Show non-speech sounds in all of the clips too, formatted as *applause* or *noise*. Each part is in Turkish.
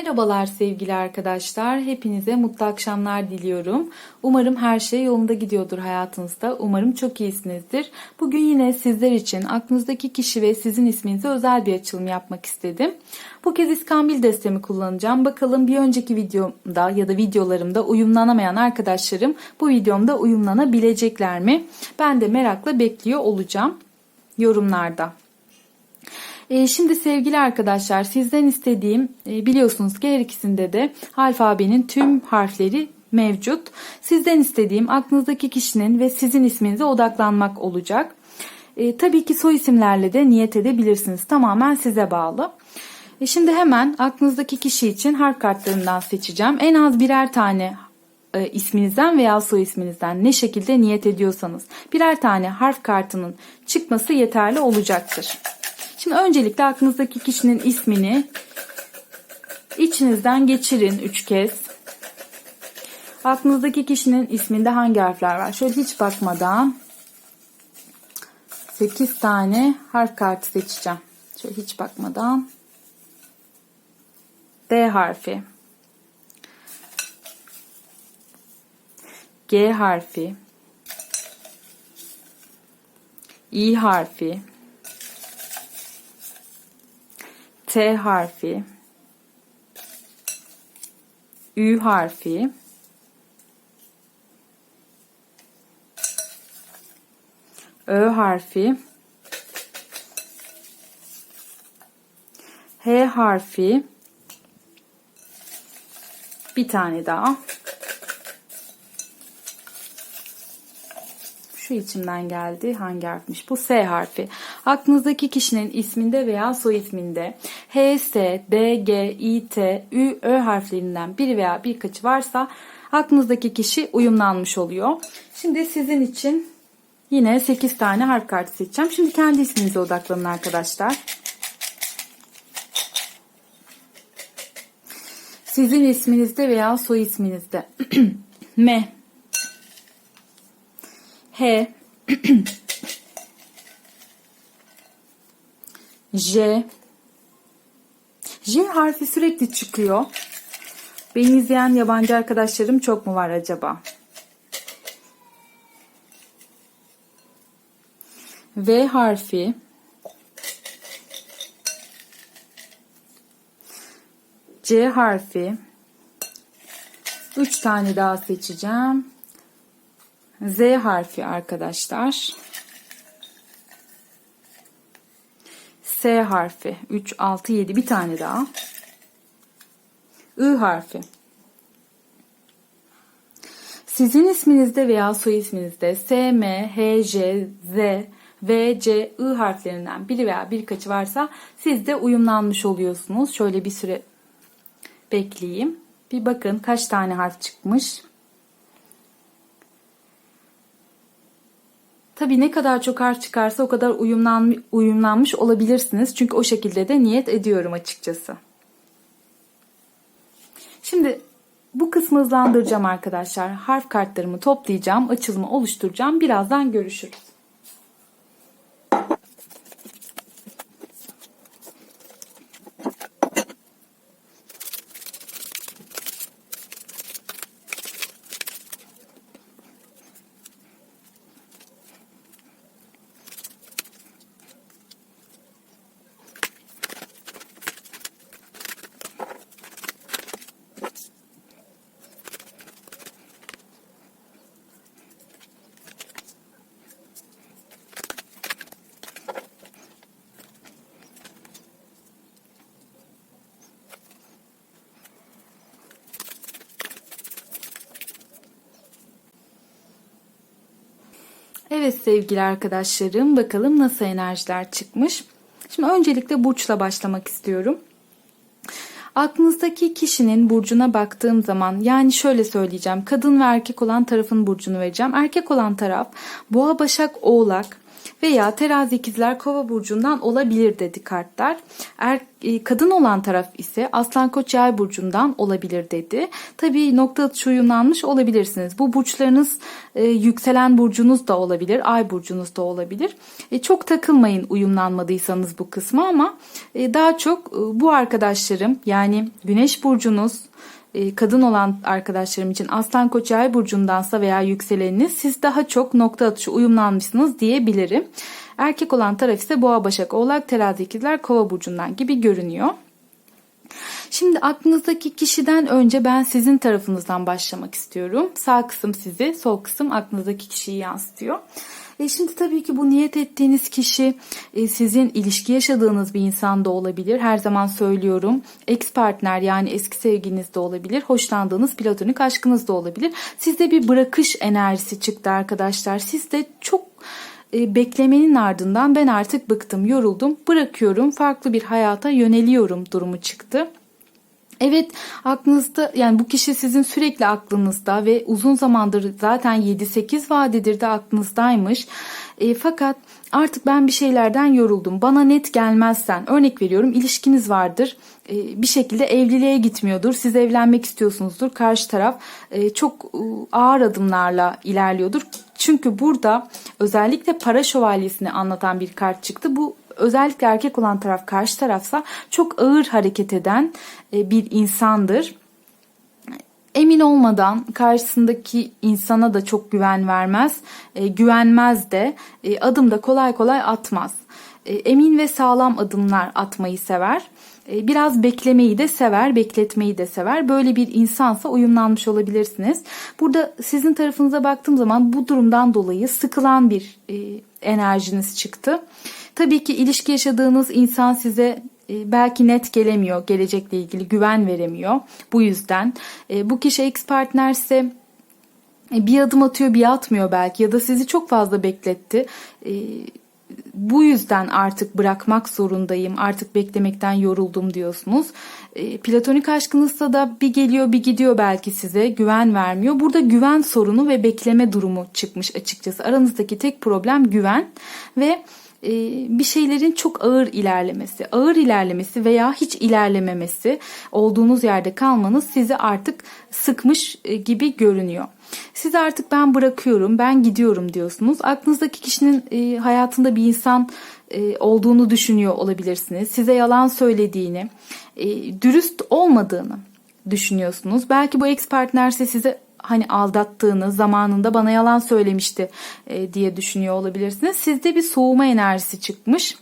Merhabalar sevgili arkadaşlar. Hepinize mutlu akşamlar diliyorum. Umarım her şey yolunda gidiyordur hayatınızda. Umarım çok iyisinizdir. Bugün yine sizler için aklınızdaki kişi ve sizin isminize özel bir açılım yapmak istedim. Bu kez İskambil destemi kullanacağım. Bakalım bir önceki videomda ya da videolarımda uyumlanamayan arkadaşlarım bu videomda uyumlanabilecekler mi? Ben de merakla bekliyor olacağım yorumlarda. E, şimdi sevgili arkadaşlar sizden istediğim e, biliyorsunuz ki her ikisinde de alfabenin tüm harfleri mevcut. Sizden istediğim aklınızdaki kişinin ve sizin isminize odaklanmak olacak. E, tabii ki soy isimlerle de niyet edebilirsiniz. Tamamen size bağlı. E, şimdi hemen aklınızdaki kişi için harf kartlarından seçeceğim. En az birer tane e, isminizden veya soy isminizden ne şekilde niyet ediyorsanız birer tane harf kartının çıkması yeterli olacaktır. Şimdi öncelikle aklınızdaki kişinin ismini içinizden geçirin 3 kez. Aklınızdaki kişinin isminde hangi harfler var? Şöyle hiç bakmadan 8 tane harf kartı seçeceğim. Şöyle hiç bakmadan. D harfi. G harfi. İ harfi. T harfi, Ü harfi, Ö harfi, H harfi, bir tane daha. Şu içimden geldi. Hangi harfmiş? Bu S harfi. Aklınızdaki kişinin isminde veya soy isminde H, S, D, G, I, T, Ü, Ö harflerinden biri veya birkaçı varsa aklınızdaki kişi uyumlanmış oluyor. Şimdi sizin için yine 8 tane harf kartı seçeceğim. Şimdi kendi isminize odaklanın arkadaşlar. Sizin isminizde veya soy isminizde *clears throat* M, H, *clears throat* J, J harfi sürekli çıkıyor. Beni izleyen yabancı arkadaşlarım çok mu var acaba? V harfi. C harfi. 3 tane daha seçeceğim. Z harfi arkadaşlar. S harfi 3 6 7 bir tane daha. I harfi. Sizin isminizde veya soy isminizde S, M, H, J, Z, V, C, I harflerinden biri veya birkaçı varsa siz de uyumlanmış oluyorsunuz. Şöyle bir süre bekleyeyim. Bir bakın kaç tane harf çıkmış. Tabi ne kadar çok harf çıkarsa o kadar uyumlan, uyumlanmış olabilirsiniz. Çünkü o şekilde de niyet ediyorum açıkçası. Şimdi bu kısmı hızlandıracağım arkadaşlar. Harf kartlarımı toplayacağım, açılımı oluşturacağım. Birazdan görüşürüz. Evet sevgili arkadaşlarım bakalım nasıl enerjiler çıkmış. Şimdi öncelikle burçla başlamak istiyorum. Aklınızdaki kişinin burcuna baktığım zaman yani şöyle söyleyeceğim. Kadın ve erkek olan tarafın burcunu vereceğim. Erkek olan taraf boğa, başak, oğlak, veya terazi ikizler kova burcundan olabilir dedi kartlar. Er, kadın olan taraf ise aslan koç yay burcundan olabilir dedi. Tabii nokta atışı uyumlanmış olabilirsiniz. Bu burçlarınız e, yükselen burcunuz da olabilir, ay burcunuz da olabilir. E, çok takılmayın uyumlanmadıysanız bu kısma ama e, daha çok e, bu arkadaşlarım yani güneş burcunuz, kadın olan arkadaşlarım için Aslan Koç Yay burcundansa veya yükseleniniz siz daha çok nokta atışı uyumlanmışsınız diyebilirim. Erkek olan taraf ise Boğa, Başak, Oğlak, Terazi, İkizler, Kova burcundan gibi görünüyor. Şimdi aklınızdaki kişiden önce ben sizin tarafınızdan başlamak istiyorum. Sağ kısım sizi, sol kısım aklınızdaki kişiyi yansıtıyor. E şimdi tabii ki bu niyet ettiğiniz kişi e, sizin ilişki yaşadığınız bir insan da olabilir. Her zaman söylüyorum. Ex partner yani eski sevgiliniz de olabilir. Hoşlandığınız platonik aşkınız da olabilir. Sizde bir bırakış enerjisi çıktı arkadaşlar. Sizde çok e, beklemenin ardından ben artık bıktım, yoruldum, bırakıyorum, farklı bir hayata yöneliyorum durumu çıktı. Evet aklınızda yani bu kişi sizin sürekli aklınızda ve uzun zamandır zaten 7-8 vadedir de aklınızdaymış. E, fakat artık ben bir şeylerden yoruldum. Bana net gelmezsen örnek veriyorum ilişkiniz vardır. E, bir şekilde evliliğe gitmiyordur. Siz evlenmek istiyorsunuzdur. Karşı taraf e, çok e, ağır adımlarla ilerliyordur. Çünkü burada özellikle para şövalyesini anlatan bir kart çıktı. Bu özellikle erkek olan taraf karşı tarafsa çok ağır hareket eden e, bir insandır. Emin olmadan karşısındaki insana da çok güven vermez, e, güvenmez de e, adım da kolay kolay atmaz. Emin ve sağlam adımlar atmayı sever. Biraz beklemeyi de sever, bekletmeyi de sever. Böyle bir insansa uyumlanmış olabilirsiniz. Burada sizin tarafınıza baktığım zaman bu durumdan dolayı sıkılan bir enerjiniz çıktı. Tabii ki ilişki yaşadığınız insan size e, belki net gelemiyor, gelecekle ilgili güven veremiyor. Bu yüzden e, bu kişi ex partnerse e, bir adım atıyor bir atmıyor belki ya da sizi çok fazla bekletti. Bu yüzden artık bırakmak zorundayım, artık beklemekten yoruldum diyorsunuz. Platonik aşkınızda da bir geliyor bir gidiyor belki size güven vermiyor. Burada güven sorunu ve bekleme durumu çıkmış açıkçası. Aranızdaki tek problem güven ve bir şeylerin çok ağır ilerlemesi, ağır ilerlemesi veya hiç ilerlememesi, olduğunuz yerde kalmanız sizi artık sıkmış e, gibi görünüyor. Siz artık ben bırakıyorum, ben gidiyorum diyorsunuz. Aklınızdaki kişinin e, hayatında bir insan olduğunu düşünüyor olabilirsiniz. Size yalan söylediğini, dürüst olmadığını düşünüyorsunuz. Belki bu ex partnerse size hani aldattığını zamanında bana yalan söylemişti e, diye düşünüyor olabilirsiniz. Sizde bir soğuma enerjisi çıkmış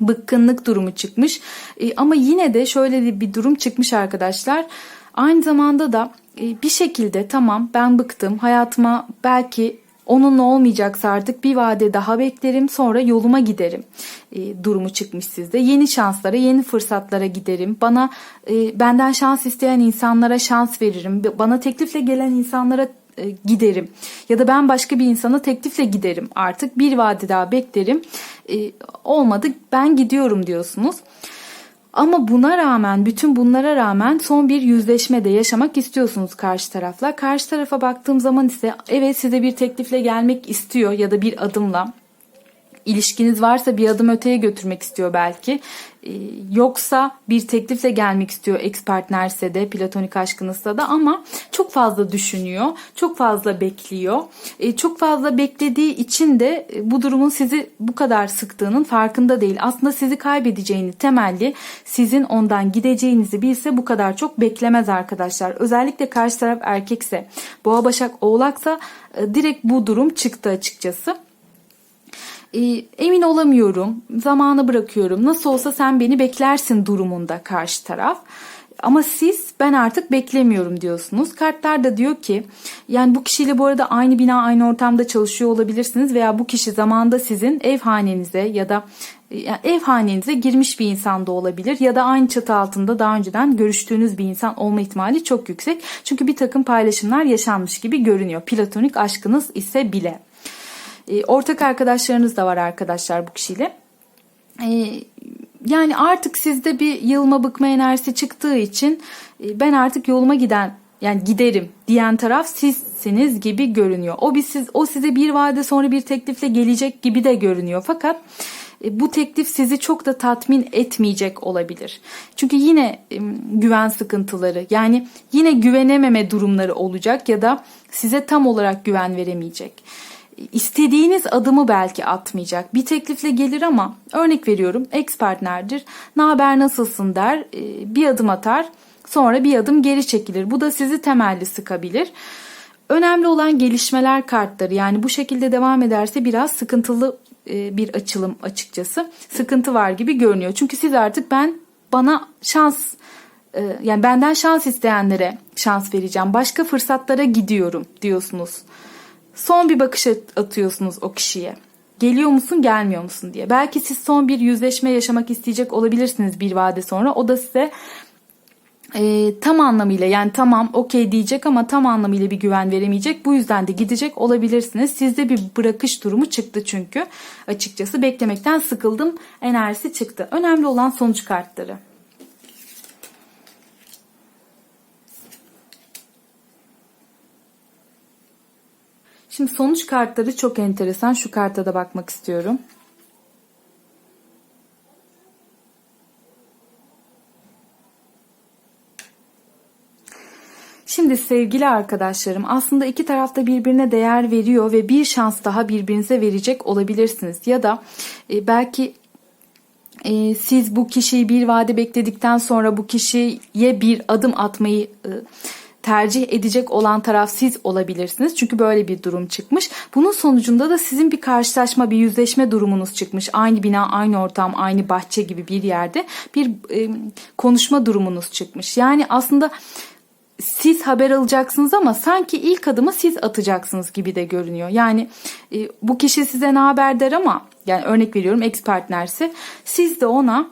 bıkkınlık durumu çıkmış. E, ama yine de şöyle bir durum çıkmış arkadaşlar. Aynı zamanda da e, bir şekilde tamam ben bıktım hayatıma belki Onunla olmayacaksa artık bir vade daha beklerim sonra yoluma giderim e, durumu çıkmış sizde. Yeni şanslara, yeni fırsatlara giderim. Bana e, benden şans isteyen insanlara şans veririm. Bana teklifle gelen insanlara e, giderim. Ya da ben başka bir insana teklifle giderim artık. Bir vade daha beklerim. E, olmadı ben gidiyorum diyorsunuz. Ama buna rağmen, bütün bunlara rağmen son bir yüzleşme de yaşamak istiyorsunuz karşı tarafla. Karşı tarafa baktığım zaman ise evet size bir teklifle gelmek istiyor ya da bir adımla ilişkiniz varsa bir adım öteye götürmek istiyor belki. Ee, yoksa bir teklifle gelmek istiyor ex partnerse de platonik aşkınızsa da ama çok fazla düşünüyor. Çok fazla bekliyor. Ee, çok fazla beklediği için de e, bu durumun sizi bu kadar sıktığının farkında değil. Aslında sizi kaybedeceğini temelli sizin ondan gideceğinizi bilse bu kadar çok beklemez arkadaşlar. Özellikle karşı taraf erkekse boğa başak oğlaksa e, direkt bu durum çıktı açıkçası. E, emin olamıyorum, zamanı bırakıyorum, nasıl olsa sen beni beklersin durumunda karşı taraf. Ama siz ben artık beklemiyorum diyorsunuz. Kartlar da diyor ki yani bu kişiyle bu arada aynı bina aynı ortamda çalışıyor olabilirsiniz veya bu kişi zamanda sizin ev hanenize ya da yani ev hanenize girmiş bir insan da olabilir ya da aynı çatı altında daha önceden görüştüğünüz bir insan olma ihtimali çok yüksek. Çünkü bir takım paylaşımlar yaşanmış gibi görünüyor. Platonik aşkınız ise bile. E, ortak arkadaşlarınız da var arkadaşlar bu kişiyle. E, yani artık sizde bir yılma bıkma enerjisi çıktığı için e, ben artık yoluma giden yani giderim diyen taraf sizsiniz gibi görünüyor. O bir siz o size bir vade sonra bir teklifle gelecek gibi de görünüyor. Fakat e, bu teklif sizi çok da tatmin etmeyecek olabilir. Çünkü yine e, güven sıkıntıları yani yine güvenememe durumları olacak ya da size tam olarak güven veremeyecek. İstediğiniz adımı belki atmayacak. Bir teklifle gelir ama örnek veriyorum ex partnerdir. Ne haber nasılsın der e, bir adım atar sonra bir adım geri çekilir. Bu da sizi temelli sıkabilir. Önemli olan gelişmeler kartları yani bu şekilde devam ederse biraz sıkıntılı e, bir açılım açıkçası. Sıkıntı var gibi görünüyor. Çünkü siz artık ben bana şans e, yani benden şans isteyenlere şans vereceğim. Başka fırsatlara gidiyorum diyorsunuz. Son bir bakış atıyorsunuz o kişiye. Geliyor musun gelmiyor musun diye. Belki siz son bir yüzleşme yaşamak isteyecek olabilirsiniz bir vade sonra. O da size e, tam anlamıyla yani tamam okey diyecek ama tam anlamıyla bir güven veremeyecek. Bu yüzden de gidecek olabilirsiniz. Sizde bir bırakış durumu çıktı çünkü. Açıkçası beklemekten sıkıldım enerjisi çıktı. Önemli olan sonuç kartları. Şimdi sonuç kartları çok enteresan. Şu karta da bakmak istiyorum. Şimdi sevgili arkadaşlarım aslında iki tarafta birbirine değer veriyor ve bir şans daha birbirinize verecek olabilirsiniz. Ya da e, belki e, siz bu kişiyi bir vade bekledikten sonra bu kişiye bir adım atmayı e, tercih edecek olan taraf siz olabilirsiniz. Çünkü böyle bir durum çıkmış. Bunun sonucunda da sizin bir karşılaşma, bir yüzleşme durumunuz çıkmış. Aynı bina, aynı ortam, aynı bahçe gibi bir yerde bir e, konuşma durumunuz çıkmış. Yani aslında siz haber alacaksınız ama sanki ilk adımı siz atacaksınız gibi de görünüyor. Yani e, bu kişi size ne haber der ama yani örnek veriyorum ex partnerse siz de ona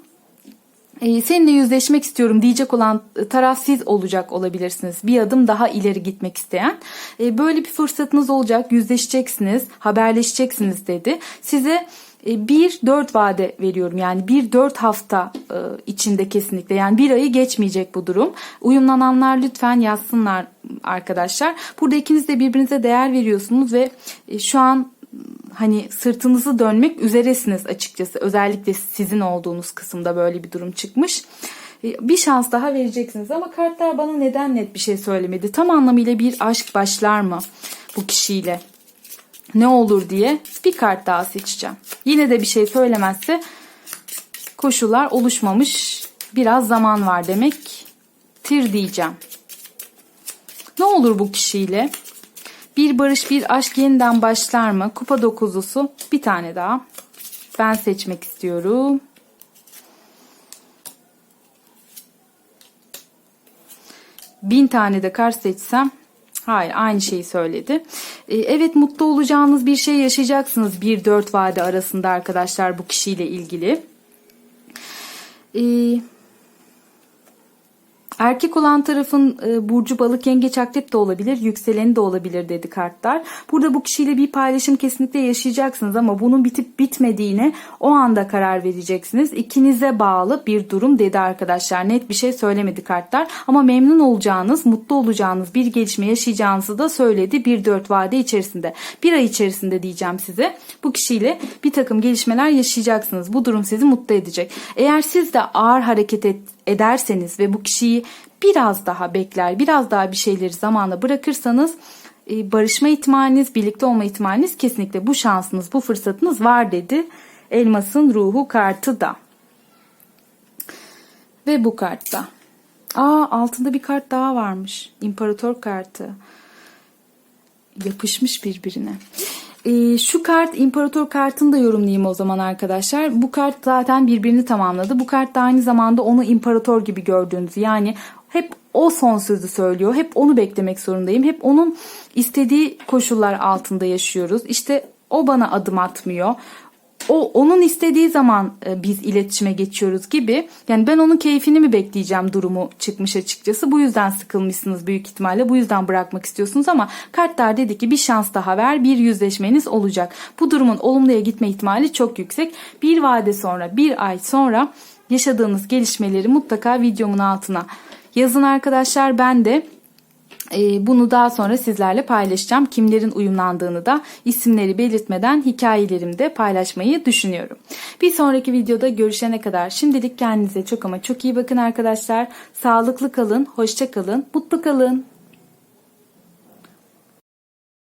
seninle yüzleşmek istiyorum diyecek olan taraf siz olacak olabilirsiniz. Bir adım daha ileri gitmek isteyen. E, böyle bir fırsatınız olacak. Yüzleşeceksiniz, haberleşeceksiniz dedi. Size e, bir dört vade veriyorum yani bir dört hafta e, içinde kesinlikle yani bir ayı geçmeyecek bu durum. Uyumlananlar lütfen yazsınlar arkadaşlar. Burada ikiniz de birbirinize değer veriyorsunuz ve e, şu an hani sırtınızı dönmek üzeresiniz açıkçası. Özellikle sizin olduğunuz kısımda böyle bir durum çıkmış. Bir şans daha vereceksiniz ama kartlar bana neden net bir şey söylemedi. Tam anlamıyla bir aşk başlar mı bu kişiyle? ne olur diye bir kart daha seçeceğim. Yine de bir şey söylemezse koşullar oluşmamış biraz zaman var demek. Tir diyeceğim. Ne olur bu kişiyle? Bir barış bir aşk yeniden başlar mı? Kupa dokuzlusu bir tane daha. Ben seçmek istiyorum. Bin tane de kart seçsem Hayır aynı şeyi söyledi. Ee, evet mutlu olacağınız bir şey yaşayacaksınız bir dört vade arasında arkadaşlar bu kişiyle ilgili. Ee, Erkek olan tarafın e, burcu balık yengeç akrep de olabilir, yükseleni de olabilir dedi kartlar. Burada bu kişiyle bir paylaşım kesinlikle yaşayacaksınız ama bunun bitip bitmediğine o anda karar vereceksiniz. İkinize bağlı bir durum dedi arkadaşlar. Net bir şey söylemedi kartlar ama memnun olacağınız, mutlu olacağınız bir gelişme yaşayacağınızı da söyledi bir dört vade içerisinde. Bir ay içerisinde diyeceğim size bu kişiyle bir takım gelişmeler yaşayacaksınız. Bu durum sizi mutlu edecek. Eğer siz de ağır hareket et, ederseniz ve bu kişiyi biraz daha bekler, biraz daha bir şeyleri zamana bırakırsanız e, barışma ihtimaliniz, birlikte olma ihtimaliniz kesinlikle bu şansınız, bu fırsatınız var dedi. Elmasın ruhu kartı da. Ve bu kartta. Aa altında bir kart daha varmış. İmparator kartı. Yapışmış birbirine. E, şu kart imparator kartını da yorumlayayım o zaman arkadaşlar. Bu kart zaten birbirini tamamladı. Bu kart da aynı zamanda onu imparator gibi gördüğünüz yani hep o son sözü söylüyor. Hep onu beklemek zorundayım. Hep onun istediği koşullar altında yaşıyoruz. İşte o bana adım atmıyor o onun istediği zaman e, biz iletişime geçiyoruz gibi. Yani ben onun keyfini mi bekleyeceğim durumu çıkmış açıkçası. Bu yüzden sıkılmışsınız büyük ihtimalle. Bu yüzden bırakmak istiyorsunuz ama kartlar dedi ki bir şans daha ver, bir yüzleşmeniz olacak. Bu durumun olumluya gitme ihtimali çok yüksek. Bir vade sonra, bir ay sonra yaşadığınız gelişmeleri mutlaka videomun altına yazın arkadaşlar. Ben de Bunu daha sonra sizlerle paylaşacağım. Kimlerin uyumlandığını da isimleri belirtmeden hikayelerimde paylaşmayı düşünüyorum. Bir sonraki videoda görüşene kadar şimdilik kendinize çok ama çok iyi bakın arkadaşlar. Sağlıklı kalın, hoşça kalın, mutlu kalın.